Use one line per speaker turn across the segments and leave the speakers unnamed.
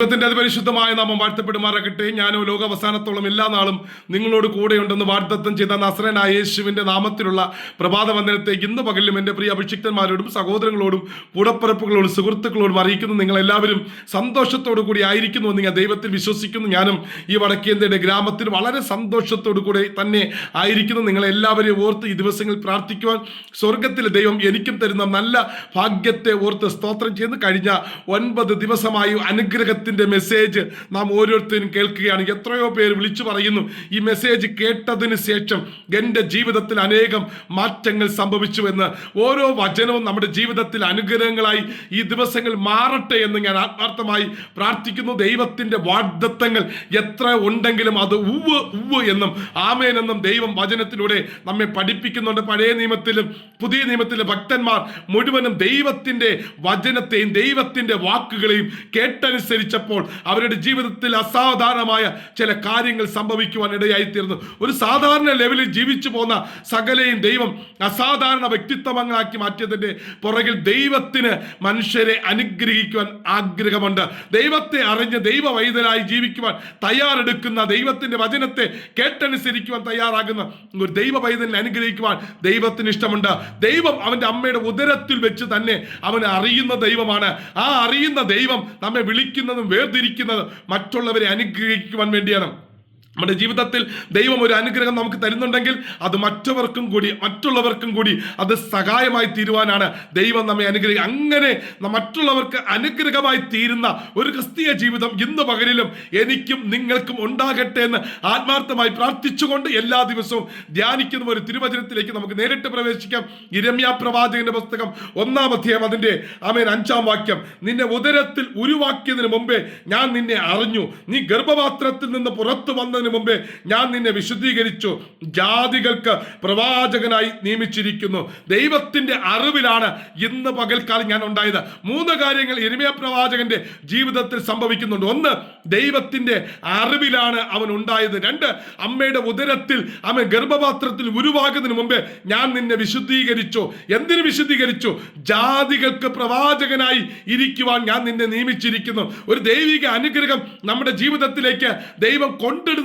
ദൈവത്തിന്റെ അതിപരിശുദ്ധമായ നാമം വാഴ്ത്തപ്പെടുമാറാകട്ടെ. ഞാനോ ലോകാവസാനത്തോളം എല്ലാ നാളും നിങ്ങളോട് കൂടെയുണ്ടെന്ന് വാഗ്ദത്തം ചെയ്ത നസ്രനായ യേശുവിന്റെ നാമത്തിലുള്ള പ്രഭാത വന്ദനത്തെ ഇന്ന് പകലിലും എന്റെ പ്രിയ അഭിഷിക്തന്മാരോടും സഹോദരങ്ങളോടും കൂടപ്പറപ്പുകളോടും സുഹൃത്തുക്കളോടും അറിയിക്കുന്നു. നിങ്ങൾ എല്ലാവരും സന്തോഷത്തോടു കൂടി ആയിരിക്കുന്നു എന്ന് ഞാൻ ദൈവത്തിൽ വിശ്വസിക്കുന്നു. ഞാനും ഈ വടക്കേന്ത്യയുടെ ഗ്രാമത്തിൽ വളരെ സന്തോഷത്തോടു കൂടി തന്നെ ആയിരിക്കുന്നു. നിങ്ങൾ എല്ലാവരെയും ഓർത്ത് ഈ ദിവസങ്ങളിൽ പ്രാർത്ഥിക്കുവാൻ സ്വർഗത്തിലെ ദൈവം എനിക്കും തരുന്ന നല്ല ഭാഗ്യത്തെ ഓർത്ത് സ്തോത്രം ചെയ്യുന്നു. കഴിഞ്ഞ ഒൻപത് ദിവസമായി അനുഗ്രഹത്തിന്റെ മെസ്സേജ് നാം ഓരോരുത്തരും കേൾക്കുകയാണ്. എത്രയോ പേര് വിളിച്ചു പറയുന്നു ഈ മെസ്സേജ് കേട്ടതിന് ശേഷം എന്റെ ജീവിതത്തിൽ അനേകം മാറ്റങ്ങൾ സംഭവിച്ചു എന്ന്. ഓരോ വചനവും നമ്മുടെ ജീവിതത്തിൽ അനുഗ്രഹങ്ങളായി ഈ ദിവസങ്ങൾ മാറട്ടെ എന്ന് ഞാൻ ആത്മാർത്ഥമായി പ്രാർത്ഥിക്കുന്നു. ദൈവത്തിന്റെ വാഗ്ദത്തങ്ങൾ എത്ര ഉണ്ടെങ്കിലും അത് ഉവ് ഉവ് എന്നും ആമേനെന്നും ദൈവം വചനത്തിലൂടെ നമ്മെ പഠിപ്പിക്കുന്നുണ്ട്. പഴയ നിയമത്തിലും പുതിയ നിയമത്തിലെ ഭക്തന്മാർ മുഴുവനും ദൈവത്തിന്റെ വചനത്തെയും ദൈവത്തിന്റെ വാക്കുകളെയും കേട്ടനുസരിച്ചപ്പോൾ അവരുടെ ജീവിതത്തിൽ അസാധാരണമായ ചില കാര്യങ്ങൾ സംഭവിക്കുവാൻ ഇടയായിത്തീർന്നു. ഒരു സാധാരണ ലെവലിൽ ജീവിച്ചു പോന്ന സകലയും ദൈവം അസാധാരണ വ്യക്തിത്വങ്ങളാക്കി മാറ്റിയതിന്റെ പുറകിൽ ദൈവത്തിന് മനുഷ്യരെ അനുഗ്രഹിക്കുവാൻ ആഗ്രഹമുണ്ട്. ദൈവത്തെ അറിഞ്ഞ് ദൈവ വൈതലായി ജീവിക്കുവാൻ തയ്യാറെടുക്കുന്ന ദൈവത്തിന്റെ വചനത്തെ കേട്ടനുസരിക്കുവാൻ തയ്യാറാകുന്ന ഒരു ദൈവ വൈദ്യനെ അനുഗ്രഹിക്കുവാൻ ദൈവത്തിന് ഇഷ്ടമുണ്ട്. ദൈവം അവന്റെ അമ്മയുടെ ഉദരത്തിൽ വെച്ച് തന്നെ അവൻ അറിയുന്ന ദൈവമാണ്. ആ അറിയുന്ന ദൈവം നമ്മെ വിളിക്കുന്നതും വേർതിരിക്കുന്നതും മറ്റുള്ളവരെ അനുഗ്രഹിക്കുവാൻ വേണ്ടിയാണ്. നമ്മുടെ ജീവിതത്തിൽ ദൈവം ഒരു അനുഗ്രഹം നമുക്ക് തരുന്നുണ്ടെങ്കിൽ അത് മറ്റവർക്കും കൂടി മറ്റുള്ളവർക്കും കൂടി അത് സഹായമായി തീരുവാനാണ് ദൈവം നമ്മെ അനുഗ്രഹിക്കുക അങ്ങനെ മറ്റുള്ളവർക്ക് അനുഗ്രഹമായി തീരുന്ന ഒരു ക്രിസ്തീയ ജീവിതം ഇന്ന് പകലിലും എനിക്കും നിങ്ങൾക്കും ഉണ്ടാകട്ടെ എന്ന് ആത്മാർത്ഥമായി പ്രാർത്ഥിച്ചുകൊണ്ട് എല്ലാ ദിവസവും ധ്യാനിക്കുന്ന ഒരു തിരുവചനത്തിലേക്ക് നമുക്ക് നേരിട്ട് പ്രവേശിക്കാം. ഇരമ്യ പ്രവാചകന്റെ പുസ്തകം ഒന്നാം അധ്യായം അതിന്റെ ആമേൻ അഞ്ചാം വാക്യം. നിന്നെ ഉദരത്തിൽ ഉരുവാക്കിയതിന് മുമ്പേ ഞാൻ നിന്നെ അറിഞ്ഞു. നീ ഗർഭപാത്രത്തിൽ നിന്ന് പുറത്തു വന്നതിന് മുമ്പേ ഞാൻ നിന്നെ വിശുദ്ധീകരിച്ചു. ജാതികൾക്ക് പ്രവാചകനായി നിയമിച്ചിരിക്കുന്നു. ദൈവത്തിന്റെ അറിവിലാണ് ഇന്ന് പകൽക്കാലം ഞാൻ ഉണ്ടായത്. മൂന്ന് കാര്യങ്ങൾ ഇരിമയ പ്രവാചകന്റെ ജീവിതത്തിൽ സംഭവിക്കുന്നുണ്ട്. ഒന്ന് ദൈവത്തിന്റെ അറിവിലാണ് അവൻ ഉണ്ടായത്. രണ്ട് അമ്മയുടെ ഉദരത്തിൽ അമ്മ ഗർഭപാത്രത്തിൽ ഉരുവാകുന്നതിന് മുമ്പേ ഞാൻ നിന്നെ വിശുദ്ധീകരിച്ചു. എന്തിനു വിശുദ്ധീകരിച്ചു? ജാതികൾക്ക് പ്രവാചകനായി ഇരിക്കുവാൻ ഞാൻ നിന്നെ നിയമിച്ചിരിക്കുന്നു. ഒരു ദൈവിക അനുഗ്രഹം നമ്മുടെ ജീവിതത്തിലേക്ക് ദൈവം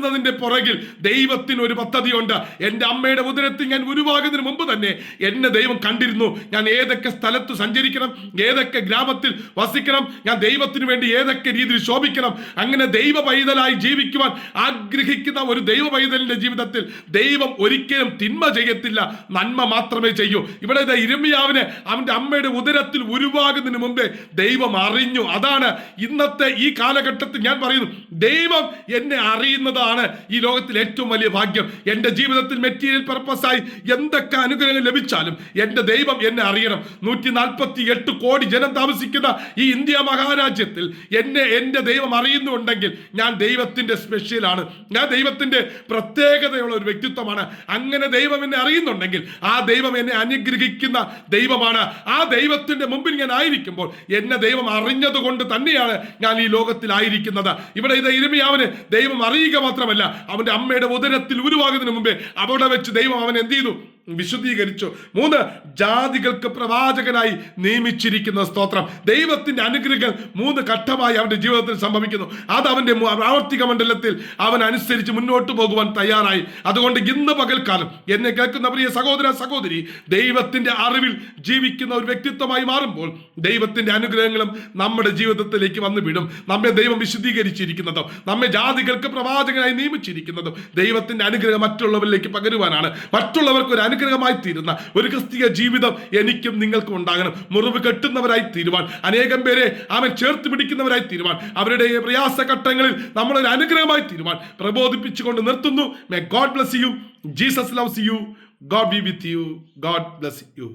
കൊണ്ടിടുന്നതിന്റെ പുറകിൽ ദൈവത്തിന് ഒരു പദ്ധതിയുണ്ട്. എന്റെ അമ്മയുടെ ഉദരത്തിൽ ഞാൻ ഉരുവാകുന്നതിന് മുമ്പ് തന്നെ എന്നെ ദൈവം കണ്ടിരുന്നു. ഞാൻ ഏതൊക്കെ സ്ഥലത്ത് സഞ്ചരിക്കണം ഏതൊക്കെ ഗ്രാമത്തിൽ വസിക്കണം ഞാൻ ദൈവത്തിന് വേണ്ടി ഏതൊക്കെ രീതിയിൽ ശോഭിക്കണം അങ്ങനെ ദൈവ പൈതലായി ജീവിക്കുവാൻ ആഗ്രഹിക്കുന്ന ഒരു ദൈവ പൈതലിന്റെ ജീവിതത്തിൽ ദൈവം ഒരിക്കലും തിന്മ ചെയ്യത്തില്ല. നന്മ മാത്രമേ ചെയ്യൂ. ഇവിടെ ഇരുമിയാവിന് അവന്റെ അമ്മയുടെ ഉദരത്തിൽ ഉരുവാകുന്നതിന് മുമ്പേ ദൈവം അറിഞ്ഞു. അതാണ് ഇന്നത്തെ ഈ കാലഘട്ടത്തിൽ ഞാൻ പറയുന്നു. ദൈവം എന്നെ അറിയുന്നതാണ് ഈ ലോകത്തിൽ ഏറ്റവും വലിയ ഭാഗ്യം. എന്റെ ജീവിതത്തിൽ മെറ്റീരിയൽ പർപ്പസായി എന്തൊക്കെ അനുഗ്രഹങ്ങൾ ലഭിച്ചാലും എന്റെ ദൈവം എന്നെ അറിയണം. നൂറ്റി നാൽപ്പത്തി എട്ട് കോടി ജനം താമസിക്കുന്ന ഈ ഇന്ത്യ മഹാരാജ്യത്തിൽ എന്നെ എന്റെ ദൈവം അറിയുന്നുണ്ടെങ്കിൽ ഞാൻ ദൈവത്തിന്റെ സ്പെഷ്യലാണ് ഞാൻ ദൈവത്തിന്റെ പ്രത്യേകതയുള്ള ഒരു വ്യക്തിത്വമാണ്. അങ്ങനെ ദൈവം എന്നെ അറിയുന്നുണ്ടെങ്കിൽ ആ ദൈവം എന്നെ അനുഗ്രഹിക്കുന്ന ദൈവമാണ്. ആ ദൈവത്തിന്റെ മുമ്പിൽ ഞാൻ ആയിരിക്കുമ്പോൾ എന്നെ ദൈവം അറിഞ്ഞതുകൊണ്ട് തന്നെയാണ് ഞാൻ ഈ ലോകത്തിലായിരിക്കുന്നത് ഇവിടെ ഇത് ഇരുമയാവിന് ദൈവം അറിയുക മാത്രമല്ല അവന്റെ അമ്മയുടെ ഉദരത്തിൽ ഉരുവാകുന്നതിന് മുമ്പേ അവിടെ വെച്ച് ദൈവം അവൻ എന്ത് ചെയ്തു? വിശുദ്ധീകരിച്ചു മൂന്ന് ജാതികൾക്ക് പ്രവാചകനായി നിയമിച്ചിരിക്കുന്ന സ്തോത്രം. ദൈവത്തിന്റെ അനുഗ്രഹങ്ങൾ മൂന്ന് ഘട്ടമായി അവന്റെ ജീവിതത്തിൽ സംഭവിക്കുന്നു. അത് അവന്റെ പ്രാവർത്തിക മണ്ഡലത്തിൽ അവൻ അനുസരിച്ച് മുന്നോട്ട് പോകുവാൻ തയ്യാറായി. അതുകൊണ്ട് ഇന്ന് പകൽക്കാലം എന്നെ കേൾക്കുന്ന പ്രിയ സഹോദര സഹോദരി ദൈവത്തിന്റെ അറിവിൽ ജീവിക്കുന്ന ഒരു വ്യക്തിത്വമായി മാറുമ്പോൾ ദൈവത്തിന്റെ അനുഗ്രഹങ്ങളും നമ്മുടെ ജീവിതത്തിലേക്ക് വന്നു വിടും നമ്മെ ദൈവം വിശദീകരിച്ചിരിക്കുന്നതും നമ്മെ ജാതികൾക്ക് പ്രവാചകനായി നിയമിച്ചിരിക്കുന്നതും ദൈവത്തിന്റെ അനുഗ്രഹം മറ്റുള്ളവരിലേക്ക് പകരുവാനാണ്. മറ്റുള്ളവർക്ക് ഒരു അനുഗ്രഹമായി തീരുന്ന ഒരു ക്രിസ്തീയ ജീവിതം എനിക്കും നിങ്ങൾക്കും ഉണ്ടാകണം. മുറിവ് കെട്ടുന്നവരായി തീരുവാൻ അനേകം പേരെ അവൻ ചേർത്ത് പിടിക്കുന്നവരായി തീരുവാൻ അവരുടെ പ്രയാസ ഘട്ടങ്ങളിൽ നമ്മളൊരു അനുഗ്രഹമായി തീരുവാൻ പ്രബോധിപ്പിച്ചുകൊണ്ട് നിർത്തുന്നു. May God bless you Jesus loves you God be with you God bless you